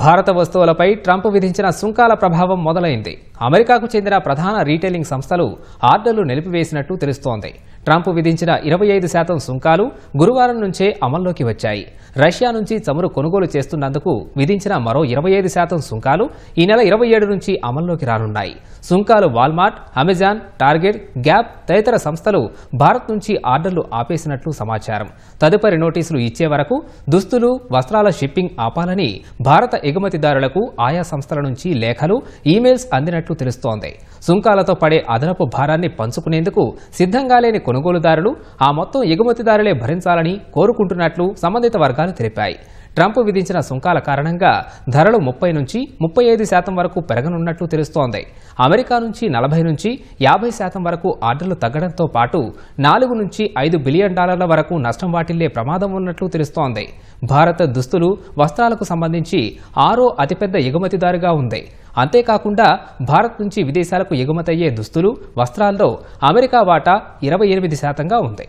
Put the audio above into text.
భారత వస్తువులపై ట్రంప్ విధించిన సుంకాల ప్రభావం మొదలైంది. అమెరికాకు చెందిన ప్రధాన రీటైలింగ్ సంస్థలు ఆర్డర్లు నిలిపివేసినట్టు తెలుస్తోంది. ట్రంప్ విధించిన ఇరవై ఐదు శాతం సుంకాలు గురువారం నుంచే అమల్లోకి వచ్చాయి. రష్యా నుంచి చమురు కొనుగోలు చేస్తున్నందుకు విధించిన మరో ఇరవై ఐదు శాతం సుంకాలు ఈ నెల ఇరవై ఏడు నుంచి అమల్లోకి రానున్నాయి. సుంకాలు వాల్మార్ట్ అమెజాన్ టార్గెట్ గ్యాప్ తదితర సంస్థలు భారత్ నుంచి ఆర్డర్లు ఆపేసినట్లు సమాచారం. తదుపరి నోటీసులు ఇచ్చే వరకు దుస్తులు వస్త్రాల షిప్పింగ్ ఆపాలని భారత ఎగుమతిదారులకు ఆయా సంస్థల నుంచి లేఖలు ఈమెయిల్స్ అందినట్లు తెలుస్తోంది. సుంకాలతో పడే అదనపు భారాన్ని పంచుకునేందుకు సిద్ధంగా లేని కొనుగోలుదారులు ఆ మొత్తం ఎగుమతిదారులే భరించాలని కోరుకుంటున్నట్లు సంబంధిత వర్గాలు తెలిపాయి. ట్రంప్ విధించిన సుంకాల కారణంగా ధరలు ముప్పై నుంచి ముప్పై ఐదు శాతం వరకు పెరగనున్నట్లు తెలుస్తోంది. అమెరికా నుంచి నలభై నుంచి యాభై శాతం వరకు ఆర్డర్లు తగ్గడంతో పాటు నాలుగు నుంచి ఐదు బిలియన్ డాలర్ల వరకు నష్టం వాటిల్లే ప్రమాదం ఉన్నట్లు తెలుస్తోంది. భారత దుస్తులు వస్త్రాలకు సంబంధించి ఆరో అతిపెద్ద ఎగుమతిదారుగా ఉంది. అంతేకాకుండా భారత్ నుంచి విదేశాలకు ఎగుమతయ్యే దుస్తులు వస్త్రాల్లో అమెరికా వాటా ఇరవై ఎనిమిది శాతంగా ఉంది.